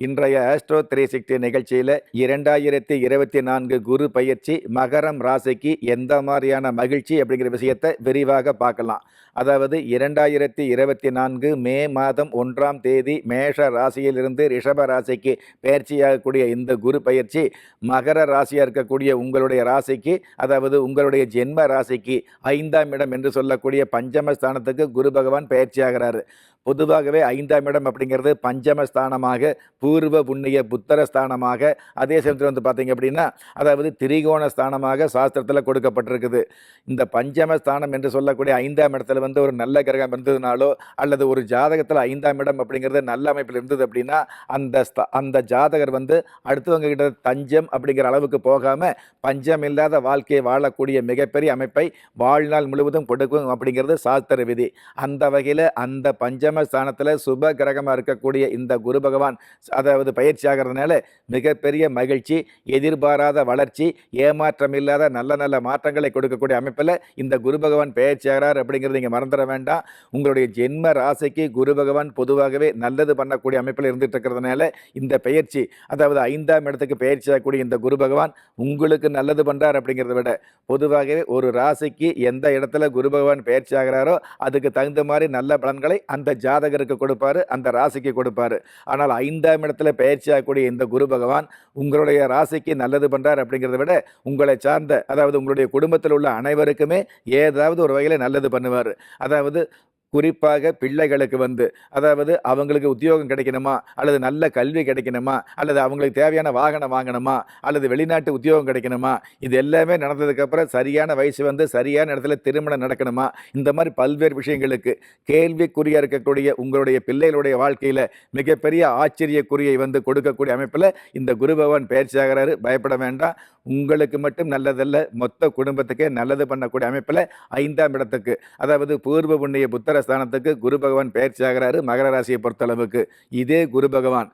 இன்றைய astro three sixty நிகழ்ச்சியில் இரண்டாயிரத்தி இருபத்தி நான்கு குரு பயிற்சி மகரம் ராசிக்கு எந்த மாதிரியான மகிழ்ச்சி அப்படிங்கிற விஷயத்தை விரிவாக பார்க்கலாம். அதாவது இரண்டாயிரத்தி இருபத்தி நான்கு மே மாதம் ஒன்றாம் தேதி மேஷ ராசியிலிருந்து ரிஷப ராசிக்கு பயிற்சியாகக்கூடிய இந்த குரு பயிற்சி மகர ராசியாக இருக்கக்கூடிய உங்களுடைய ராசிக்கு அதாவது உங்களுடைய ஜென்ம ராசிக்கு ஐந்தாம் இடம் என்று சொல்லக்கூடிய பஞ்சமஸ்தானத்துக்கு குரு பகவான் பயிற்சியாகிறாரு. பொதுவாகவே ஐந்தாம் இடம் அப்படிங்கிறது பஞ்சமஸ்தானமாக பூர்வ புண்ணிய புத்தர ஸ்தானமாக அதே சமயத்தில் வந்து பார்த்தீங்க அப்படின்னா அதாவது திரிகோண ஸ்தானமாக சாஸ்திரத்தில் கொடுக்கப்பட்டிருக்குது. இந்த பஞ்சம ஸ்தானம் என்று சொல்லக்கூடிய ஐந்தாம் இடத்துல வந்து ஒரு நல்ல கிரகம் இருந்ததுனாலோ அல்லது ஒரு ஜாதகத்தில் ஐந்தாம் இடம் அப்படிங்கிறது நல்ல அமைப்பில் இருந்தது அப்படின்னா அந்த ஸ்த- அந்த ஜாதகர் வந்து அடுத்தவங்க கிட்ட தஞ்சம் அப்படிங்கிற அளவுக்கு போகாமல் பஞ்சம் இல்லாத வாழ்க்கையை வாழக்கூடிய மிகப்பெரிய அமைப்பை வாழ்நாள் முழுவதும் கொடுக்கும் அப்படிங்கிறது சாஸ்திர விதி. அந்த வகையில் அந்த பஞ்சம ஸ்தானத்தில் சுப கிரகமாக இருக்கக்கூடிய இந்த குரு பகவான் அதாவது பயிற்சி ஆகிறதுனால மிகப்பெரிய மகிழ்ச்சி எதிர்பாராத வளர்ச்சி ஏமாற்றம் இல்லாத நல்ல நல்ல மாற்றங்களை கொடுக்கக்கூடிய அமைப்பில் இந்த குரு பகவான் பயிற்சி ஆகிறார் அப்படிங்கிறது நீங்கள் மறந்துட வேண்டாம். உங்களுடைய ஜென்ம ராசிக்கு குரு பகவான் பொதுவாகவே நல்லது பண்ணக்கூடிய அமைப்பில் இருந்துட்டு இருக்கிறதுனால இந்த பெயர்ச்சி அதாவது ஐந்தாம் இடத்துக்கு பயிற்சி ஆகக்கூடிய இந்த குரு பகவான் உங்களுக்கு நல்லது பண்ணுறார் அப்படிங்கிறத விட பொதுவாகவே ஒரு ராசிக்கு எந்த இடத்துல குரு பகவான் பயிற்சி ஆகிறாரோ அதுக்கு தகுந்த மாதிரி நல்ல பலன்களை அந்த ஜாதகருக்கு கொடுப்பாரு அந்த ராசிக்கு கொடுப்பாரு. ஆனால் ஐந்தாம் இடத்துல பயிற்சி ஆகக்கூடிய இந்த குரு பகவான் உங்களுடைய ராசிக்கு நல்லது பண்ணுறார் அப்படிங்கிறத விட உங்களை சார்ந்த அதாவது உங்களுடைய குடும்பத்தில் உள்ள அனைவருக்குமே ஏதாவது ஒரு வகையில் நல்லது பண்ணுவார். அதாவது குறிப்பாக பிள்ளைகளுக்கு வந்து அதாவது அவங்களுக்கு உத்தியோகம் கிடைக்கணுமா? அல்லது நல்ல கல்வி கிடைக்கணுமா? அல்லது அவங்களுக்கு தேவையான வாகனம் வாங்கணுமா? அல்லது வெளிநாட்டு உத்தியோகம் கிடைக்கணுமா? இது எல்லாமே நடந்ததுக்கப்புறம் சரியான வயசு வந்து சரியான இடத்துல திருமணம் நடக்கணுமா? இந்த மாதிரி பல்வேறு விஷயங்களுக்கு கேள்விக்குறியாக இருக்கக்கூடிய உங்களுடைய பிள்ளைகளுடைய வாழ்க்கையில் மிகப்பெரிய ஆச்சரியக்குறியை வந்து கொடுக்கக்கூடிய அமைப்பில் இந்த குரு பகவான் பயிற்சியாகிறாரு பயப்பட வேண்டாம். உங்களுக்கு மட்டும் நல்லதல்ல மொத்த குடும்பத்துக்கே நல்லது பண்ணக்கூடிய அமைப்பில் ஐந்தாம் இடத்துக்கு. அதாவது பூர்வ புண்ணிய புத்தர ஸ்தானத்துக்கு குரு பகவான் பயிற்சி ஆகிறாரு மகர ராசியை பொறுத்தளவுக்கு. இதே குரு பகவான்.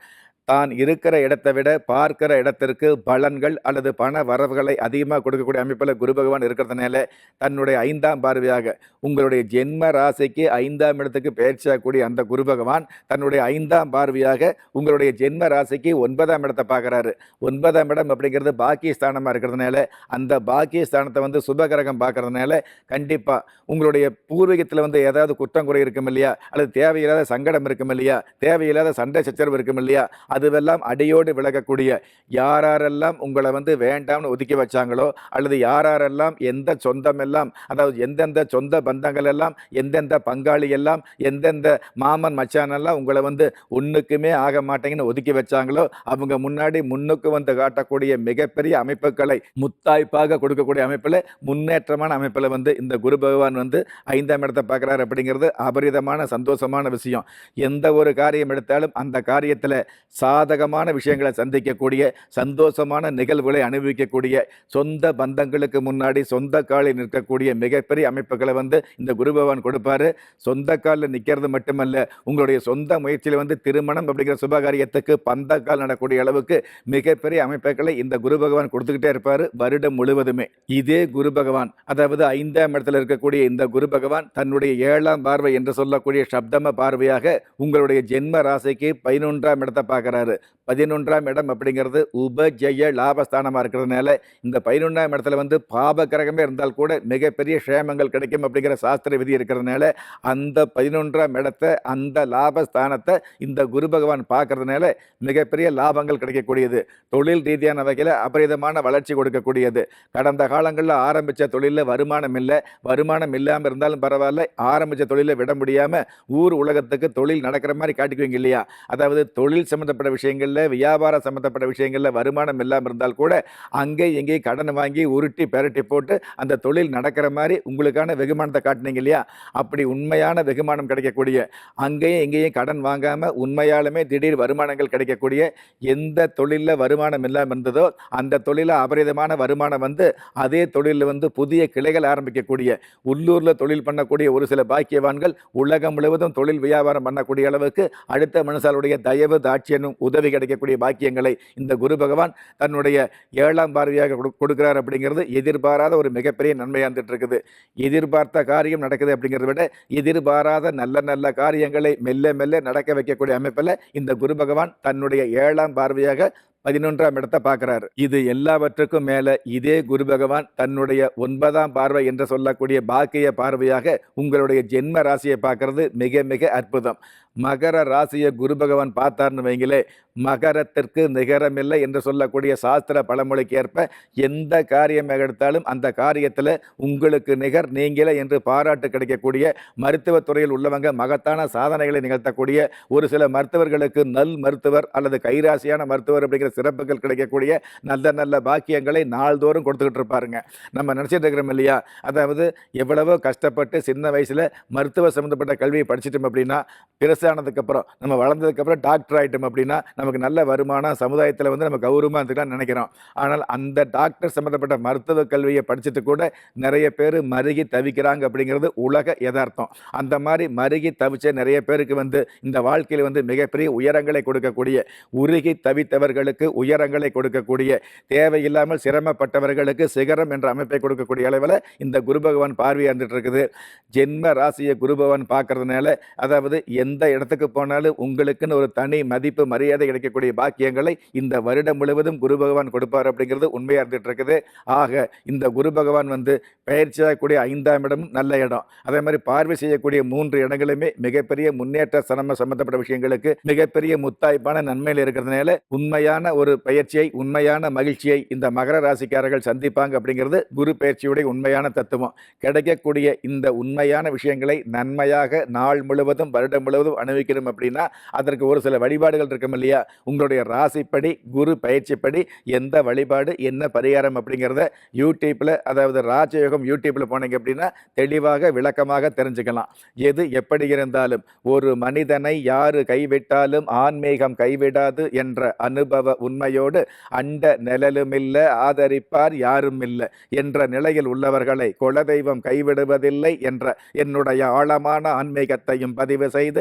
தான் இருக்கிற இடத்தை விட பார்க்கிற இடத்திற்கு பலன்கள் அல்லது பண வரவுகளை அதிகமாக கொடுக்கக்கூடிய அமைப்பில் குரு பகவான் இருக்கிறதுனால தன்னுடைய ஐந்தாம் பார்வையாக உங்களுடைய ஜென்ம ராசிக்கு ஐந்தாம் இடத்துக்கு பயிற்சியாகக்கூடிய அந்த குரு பகவான் தன்னுடைய ஐந்தாம் பார்வையாக உங்களுடைய ஜென்ம ராசிக்கு ஒன்பதாம் இடத்தை பார்க்குறாரு. ஒன்பதாம் இடம் அப்படிங்கிறது பாக்கியஸ்தானமாக இருக்கிறதுனால அந்த பாக்கியஸ்தானத்தை வந்து சுபகிரகம் பார்க்கறதுனால கண்டிப்பாக உங்களுடைய பூர்வீகத்தில் வந்து ஏதாவது குற்றம் குறை இருக்கும் இல்லையா? அல்லது தேவையில்லாத சங்கடம் இருக்கும் இல்லையா? தேவையில்லாத சண்டை சச்சரவு இருக்கும் இல்லையா? அதுவெல்லாம் அடியோடு விலகக்கூடிய யாரெல்லாம் உங்களை வந்து வேண்டாம்னு ஒதுக்கி வச்சாங்களோ அல்லது யாரெல்லாம் எந்த சொந்தம் எல்லாம் அதாவது எந்தெந்த சொந்த பந்தங்கள் எல்லாம் எந்தெந்த பங்காளி எல்லாம் எந்தெந்த மாமன் மச்சான் எல்லாம் உங்களை வந்து ஒன்றுக்குமே ஆக மாட்டேங்கன்னு ஒதுக்கி வச்சாங்களோ அவங்க முன்னாடி முன்னுக்கு வந்து காட்டக்கூடிய மிகப்பெரிய அமைப்புகளை முத்தாய்ப்பாக கொடுக்கக்கூடிய அமைப்பில் முன்னேற்றமான அமைப்பில் வந்து இந்த குரு பகவான் வந்து ஐந்தாம் இடத்தை பார்க்குறாரு அப்படிங்கிறது அபரிதமான சந்தோஷமான விஷயம். எந்த ஒரு காரியம் எடுத்தாலும் அந்த காரியத்தில் சாதகமான விஷயங்களை சந்திக்கக்கூடிய சந்தோஷமான நிகழ்வுகளை அனுபவிக்கக்கூடிய சொந்த பந்தங்களுக்கு முன்னாடி சொந்த காலில் நிற்கக்கூடிய மிகப்பெரிய அமைப்புகளை வந்து இந்த குரு பகவான் கொடுப்பாரு. சொந்த காலில் நிற்கிறது மட்டுமல்ல உங்களுடைய சொந்த முயற்சியில் வந்து திருமணம் அப்படிங்கிற சுபகாரியத்துக்கு பந்த கால் நடக்கூடிய அளவுக்கு மிகப்பெரிய அமைப்புகளை இந்த குரு பகவான் கொடுத்துக்கிட்டே இருப்பார் வருடம் முழுவதுமே. இதே குரு பகவான் அதாவது ஐந்தாம் இடத்துல இருக்கக்கூடிய இந்த குரு பகவான் தன்னுடைய ஏழாம் பார்வை என்று சொல்லக்கூடிய சப்தம பார்வையாக உங்களுடைய ஜென்ம ராசிக்கு பதினொன்றாம் இடத்தை பார்க்குறாரு. பதினொன்றாம் இடம் அப்படிங்கிறது உபஜய லாபஸ்தானமாக இருக்கிறதுனால இந்த பதினொன்றாம் இடத்துல வந்து பாப கிரகமே இருந்தால் கூட மிகப்பெரிய க்ஷேமங்கள் கிடைக்கும் அப்படிங்கிற சாஸ்திர விதி இருக்கிறதுனால அந்த பதினொன்றாம் இடத்தை அந்த லாபஸ்தானத்தை இந்த குரு பகவான் பார்க்கறதுனால மிகப்பெரிய லாபங்கள் கிடைக்கக்கூடியது. தொழில் ரீதியான வகையில் அபரிதமான வளர்ச்சி கொடுக்கக்கூடியது. கடந்த காலங்களில் ஆரம்பித்த தொழிலில் வருமானம் இல்லை. வருமானம் இல்லாமல் இருந்தாலும் பரவாயில்ல. ஆரம்பித்த தொழிலை விட முடியாமல் ஊர் உலகத்துக்கு தொழில் நடக்கிற மாதிரி காட்டிக்குவீங்க இல்லையா? அதாவது தொழில் சம்மந்தப்பட்ட சம்மந்தப்பட்ட விஷயங்களில் வியாபாரம் சம்மந்தப்பட்ட விஷயங்களில் வருமானம் இல்லாமல் இருந்தால் கூட அங்கே எங்கே கடன் வாங்கி உருட்டி பெரட்டி போட்டு அந்த தொழில் நடக்கிற மாதிரி உங்களுக்கான வெகுமானத்தை காட்டினீங்க இல்லையா? அப்படி உண்மையான வெகுமானம் கிடைக்கக்கூடிய அங்கேயும் எங்கேயும் கடன் வாங்காமல் உண்மையாலுமே திடீர் வருமானங்கள் கிடைக்கக்கூடிய எந்த தொழிலில் வருமானம் இல்லாமல் இருந்ததோ அந்த தொழிலில் அபரிதமான வருமானம் வந்து அதே தொழிலில் வந்து புதிய கிளைகள் ஆரம்பிக்கக்கூடிய உள்ளூரில் தொழில் பண்ணக்கூடிய ஒரு சில பாக்கியவான்கள் உலகம் முழுவதும் தொழில் வியாபாரம் பண்ணக்கூடிய அளவுக்கு அடுத்த மனுஷாலுடைய தயவு தாட்சியனும் உதவி கிடைக்கக்கூடிய பாக்கியங்களை இந்த குரு பகவான் தன்னுடைய ஏழாம் பார்வையாக கொடு- கொடுக்கிறார் அப்படிங்கிறது எதிர்பாராத ஒரு மிகப்பெரிய நன்மையாக இருக்குது எதிர்பார்த்த காரியம் நடக்குது அப்படிங்கிறத விட எதிர்பாராத நல்ல நல்ல காரியங்களை மெல்ல மெல்ல நடக்க வைக்கக்கூடிய அமைப்பில் இந்த குரு பகவான் தன்னுடைய ஏழாம் பார்வையாக பதினொன்றாம் இடத்தை பார்க்குறாரு. இது எல்லாவற்றுக்கும் மேலே இதே குரு பகவான் தன்னுடைய ஒன்பதாம் பார்வை என்று சொல்லக்கூடிய பாக்கிய பார்வையாக உங்களுடைய ஜென்ம ராசியை பார்க்கறது மிக மிக அற்புதம். மகர ராசியை குரு பகவான் பார்த்தார்னு வைங்களே மகரத்திற்கு நிகரமில்லை என்று சொல்லக்கூடிய சாஸ்திர பழமொழிக்கு ஏற்ப எந்த காரியம் எடுத்தாலும் அந்த காரியத்தில் உங்களுக்கு நிகர் நீங்களே என்று பாராட்டு கிடைக்கக்கூடிய மருத்துவத்துறையில் உள்ளவங்க மகத்தான சாதனைகளை நிகழ்த்தக்கூடிய ஒரு சில மருத்துவர்களுக்கு நல் மருத்துவர் அல்லது கைராசியான மருத்துவர் அப்படிங்கிற சிறப்புகள் கிடைக்கக்கூடிய நல்ல நல்ல பாக்கியங்களை நாள்தோறும் கொடுத்துக்கிட்டு இருப்பாருங்க. நம்ம நினச்சிட்டு இருக்கிறோம் இல்லையா? அதாவது எவ்வளவோ கஷ்டப்பட்டு சின்ன வயசில் மருத்துவ சம்மந்தப்பட்ட கல்வியை படிச்சிட்டோம் அப்படின்னா வயசானதுக்கப்புறம் நம்ம வளர்ந்ததுக்கப்புறம் டாக்டர் ஆகிட்டோம் அப்படின்னா நமக்கு நல்ல வருமானம் சமுதாயத்தில் வந்து நம்ம கௌரவமாக இருந்துக்கலாம்னு நினைக்கிறோம். ஆனால் அந்த டாக்டர் சம்மந்தப்பட்ட மருத்துவ கல்வியை படிச்சுட்டு கூட நிறைய பேர் மருகி தவிக்கிறாங்க அப்படிங்கிறது உலக யதார்த்தம். அந்த மாதிரி மருகி தவிச்ச நிறைய பேருக்கு வந்து இந்த வாழ்க்கையில் வந்து மிகப்பெரிய உயரங்களை கொடுக்கக்கூடிய உருகி தவித்தவர்களுக்கு உயரங்களை கொடுக்கக்கூடிய தேவையில்லாமல் சிரமப்பட்டவர்களுக்கு சிகரம் என்ற அமைப்பை கொடுக்கக்கூடிய அளவில் இந்த குரு பகவான் பார்வையாக இருந்துட்டு இருக்குது. ஜென்ம ராசியை குரு பகவான் பார்க்கறதுனால அதாவது எந்த இடத்துக்கு போனாலும் உங்களுக்குன்னு ஒரு தனி மதிப்பு மரியாதை கிடைக்கக்கூடிய பாக்கியங்களை இந்த வருடம் முழுவதும் குரு பகவான் கொடுப்பார் அப்படிங்கிறது உண்மையாக இருந்துட்டு இருக்குது. ஆக இந்த குரு பகவான் வந்து பயிற்சியாகக்கூடிய ஐந்தாம் இடம் நல்ல இடம். அதே மாதிரி பார்வை செய்யக்கூடிய மூன்று இடங்களுமே மிகப்பெரிய முன்னேற்ற சிரம சம்பந்தப்பட்ட விஷயங்களுக்கு மிகப்பெரிய முத்தாய்ப்பான நன்மையில் இருக்கிறதுனால உண்மையான ஒரு பயிற்சியை உண்மையான மகிழ்ச்சியை இந்த மகர ராசிக்காரர்கள் சந்திப்பாங்க அப்படிங்கிறது குரு பயிற்சியுடைய உண்மையான தத்துவம். கிடைக்கக்கூடிய இந்த உண்மையான விஷயங்களை நன்மையாக நாள் முழுவதும் வருடம் முழுவதும் அனுபவிக்கணும் அப்படின்னா அதற்கு ஒரு சில வழிபாடுகள் இருக்கும் இல்லையா? உங்களுடைய ராசிப்படி குரு பயிற்சிப்படி எந்த வழிபாடு என்ன பரிகாரம் அப்படிங்கிறத யூடியூப்பில் அதாவது ராஜயோகம் யூடியூப்பில் போனீங்க அப்படின்னா தெளிவாக விளக்கமாக தெரிஞ்சுக்கலாம். எது எப்படி இருந்தாலும் ஒரு மனிதனை யாரு கைவிட்டாலும் ஆன்மீகம் கைவிடாது என்ற அனுபவ உண்மையோடு அண்ட நிழலுமில்ல ஆதரிப்பார் யாரும் இல்லை என்ற நிலையில் உள்ளவர்களை குலதெய்வம் கைவிடுவதில்லை என்ற என்னுடைய ஆழமான ஆன்மீகத்தையும் பதிவு செய்து